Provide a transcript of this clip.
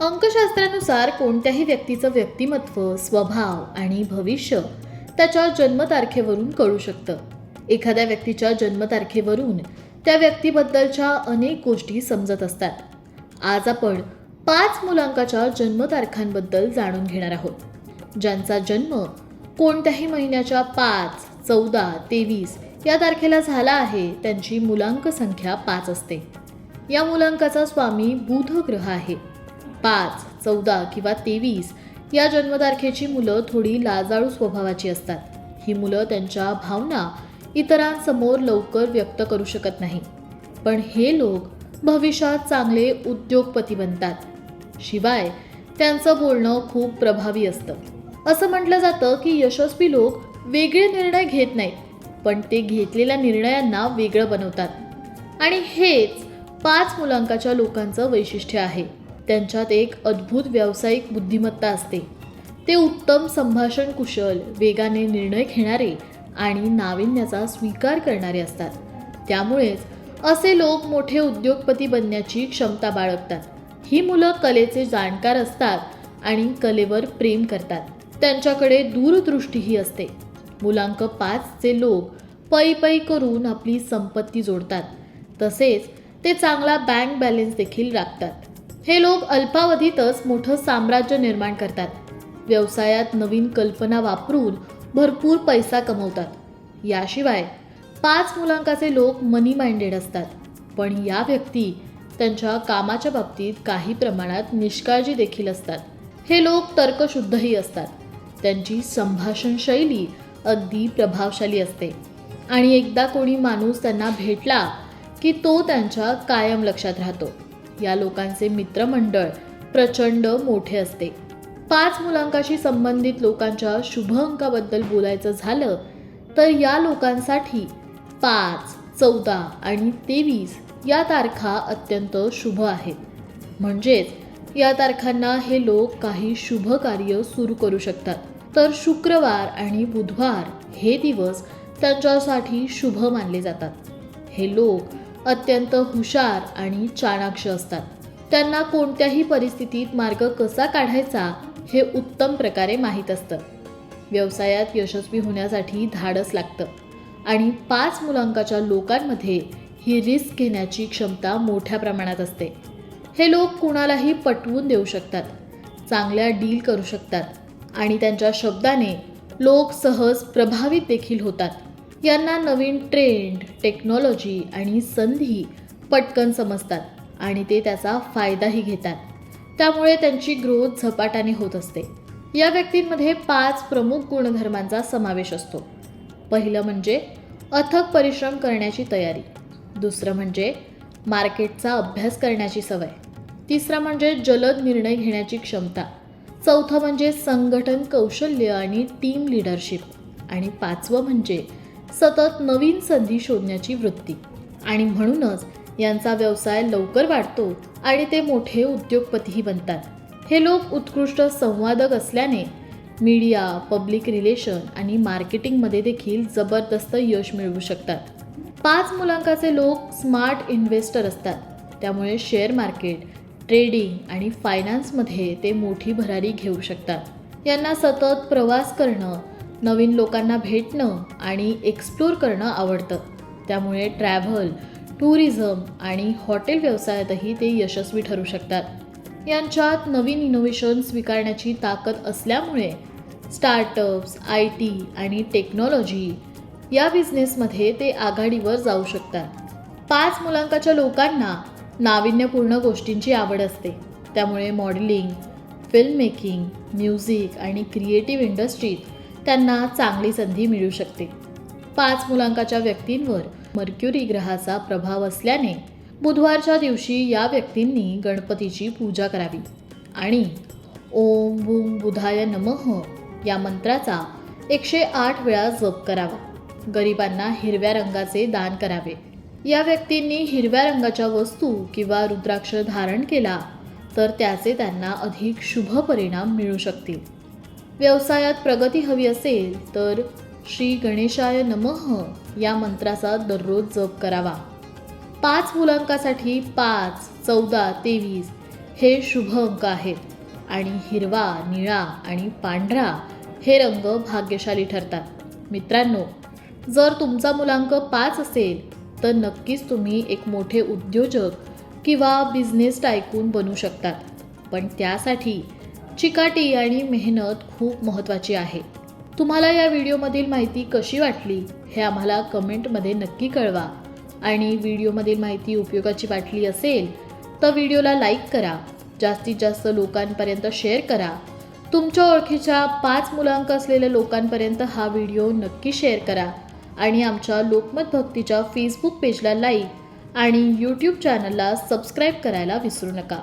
अंकशास्त्रानुसार कोणत्याही व्यक्तीचं व्यक्तिमत्व स्वभाव आणि भविष्य त्याच्या जन्मतारखेवरून कळू शकतं. एखाद्या व्यक्तीच्या जन्मतारखेवरून त्या व्यक्तीबद्दलच्या अनेक गोष्टी समजत असतात. आज आपण पाच मुलांकाच्या जन्मतारखांबद्दल जाणून घेणार आहोत. ज्यांचा जन्म कोणत्याही महिन्याच्या पाच चौदा तेवीस या तारखेला झाला आहे त्यांची मुलांक संख्या पाच असते. या मुलांकाचा स्वामी बुध ग्रह आहे. पाच चौदा किंवा तेवीस या जन्मतारखेची मुलं थोडी लाजाळू स्वभावाची असतात. ही मुलं त्यांच्या भावना इतरांसमोर लवकर व्यक्त करू शकत नाही. पण हे लोक भविष्यात चांगले उद्योगपती बनतात. शिवाय त्यांचं बोलणं खूप प्रभावी असतं. असं म्हटलं जातं की यशस्वी लोक वेगळे निर्णय घेत नाहीत पण ते घेतलेल्या निर्णयांना वेगळं बनवतात. आणि हेच पाच मुलांकाच्या लोकांचं वैशिष्ट्य आहे. त्यांच्यात एक अद्भुत व्यावसायिक बुद्धिमत्ता असते. ते उत्तम संभाषण कुशल वेगाने निर्णय घेणारे आणि नाविन्याचा स्वीकार करणारे असतात. त्यामुळेच असे लोक मोठे उद्योगपती बनण्याची क्षमता बाळगतात. ही मुलं कलेचे जाणकार असतात आणि कलेवर प्रेम करतात. त्यांच्याकडे दूरदृष्टीही असते. मुलांक पाचचे लोक पै पै करून आपली संपत्ती जोडतात. तसेच ते चांगला बँक बॅलन्स देखील राखतात. हे लोक अल्पावधीतच मोठं साम्राज्य निर्माण करतात. व्यवसायात नवीन कल्पना वापरून भरपूर पैसा कमवतात. याशिवाय पाच मुलांकाचे लोक मनी माइंडेड असतात. पण या व्यक्ती त्यांच्या कामाच्या बाबतीत काही प्रमाणात निष्काळजी देखील असतात. हे लोक तर्कशुद्धही असतात. त्यांची संभाषण शैली अगदी प्रभावशाली असते. आणि एकदा कोणी माणूस त्यांना भेटला की तो त्यांच्या कायम लक्षात राहतो. या लोकांचे मित्रमंडळ प्रचंड मोठे असते. पाच मुलांकाशी संबंधित लोकांच्या शुभ अंकाबद्दल बोलायचं झालं तर या लोकांसाठी पाच चौदा आणि तेवीस या तारखा अत्यंत शुभ आहेत. म्हणजेच या तारखांना हे लोक काही शुभ कार्य सुरू करू शकतात. तर शुक्रवार आणि बुधवार हे दिवस त्यांच्यासाठी शुभ मानले जातात. हे लोक अत्यंत हुशार आणि चाणाक्ष असतात. त्यांना कोणत्याही परिस्थितीत मार्ग कसा काढायचा हे उत्तम प्रकारे माहीत असतं. व्यवसायात यशस्वी होण्यासाठी धाडस लागतं आणि पाच मुलांकाच्या लोकांमध्ये ही रिस्क घेण्याची क्षमता मोठ्या प्रमाणात असते. हे लोक कुणालाही पटवून देऊ शकतात चांगल्या डील करू शकतात आणि त्यांच्या शब्दाने लोक सहज प्रभावित देखील होतात. यांना नवीन ट्रेंड टेक्नॉलॉजी आणि संधी पटकन समजतात आणि ते त्याचा फायदाही घेतात. त्यामुळे त्यांची ग्रोथ झपाट्याने होत असते. या व्यक्तींमध्ये पाच प्रमुख गुणधर्मांचा समावेश असतो. पहिलं म्हणजे अथक परिश्रम करण्याची तयारी. दुसरं म्हणजे मार्केटचा अभ्यास करण्याची सवय. तिसरं म्हणजे जलद निर्णय घेण्याची क्षमता. चौथं म्हणजे संघटन कौशल्य आणि टीम लिडरशिप आणि पाचवं म्हणजे सतत नवीन संधी शोधण्याची वृत्ती. आणि म्हणूनच यांचा व्यवसाय लवकर वाढतो आणि ते मोठे उद्योगपतीही बनतात. हे लोक उत्कृष्ट संवादक असल्याने मीडिया पब्लिक रिलेशन आणि मार्केटिंगमध्ये देखील जबरदस्त यश मिळवू शकतात. पाच मुलांकाचे लोक स्मार्ट इन्व्हेस्टर असतात. त्यामुळे शेअर मार्केट ट्रेडिंग आणि फायनान्समध्ये ते मोठी भरारी घेऊ शकतात. यांना सतत प्रवास करणं नवीन लोकांना भेटणं आणि एक्सप्लोर करणं आवडतं. त्यामुळे ट्रॅव्हल टुरिझम आणि हॉटेल व्यवसायातही ते यशस्वी ठरू शकतात. यांच्यात नवीन इनोव्हेशन स्वीकारण्याची ताकद असल्यामुळे स्टार्टअप्स आय टी आणि टेक्नॉलॉजी या बिझनेसमध्ये ते आघाडीवर जाऊ शकतात. पाच मुलांकाच्या लोकांना नाविन्यपूर्ण गोष्टींची आवड असते. त्यामुळे मॉडेलिंग फिल्म मेकिंग म्युझिक आणि क्रिएटिव्ह इंडस्ट्रीत त्यांना चांगली संधी मिळू शकते. पाच मुलांकाच्या व्यक्तींवर मर्क्युरी ग्रहाचा प्रभाव असल्याने बुधवारच्या दिवशी या व्यक्तींनी गणपतीची पूजा करावी. आणि ओम बुम बुधाय नमः या मंत्राचा एकशे आठ वेळा जप करावा. गरिबांना हिरव्या रंगाचे दान करावे. या व्यक्तींनी हिरव्या रंगाच्या वस्तू किंवा रुद्राक्ष धारण केला तर त्याचे त्यांना अधिक शुभ परिणाम मिळू शकतील. व्यवसायात प्रगती हवी असेल तर श्री गणेशाय नमः या मंत्राचा दररोज जप करावा. पाच मुलांकासाठी पाच चौदा तेवीस हे शुभ अंक आहेत आणि हिरवा निळा आणि पांढरा हे रंग भाग्यशाली ठरतात. मित्रांनो जर तुमचा मुलांक पाच असेल तर नक्कीच तुम्ही एक मोठे उद्योजक किंवा बिझनेस टायकून बनू शकतात. पण त्यासाठी चिकाटी आणि मेहनत खूप महत्त्वाची आहे. तुम्हाला या व्हिडिओमधील माहिती कशी वाटली हे आम्हाला कमेंटमध्ये नक्की कळवा. आणि व्हिडिओमधील माहिती उपयोगाची वाटली असेल तर व्हिडिओला लाईक करा. जास्तीत जास्त लोकांपर्यंत शेअर करा. तुमच्या ओळखीच्या पाच मुलांक असलेल्या लोकांपर्यंत हा व्हिडिओ नक्की शेअर करा. आणि आमच्या लोकमत भक्तीच्या फेसबुक पेजला लाईक आणि यूट्यूब चॅनलला सबस्क्राईब करायला विसरू नका.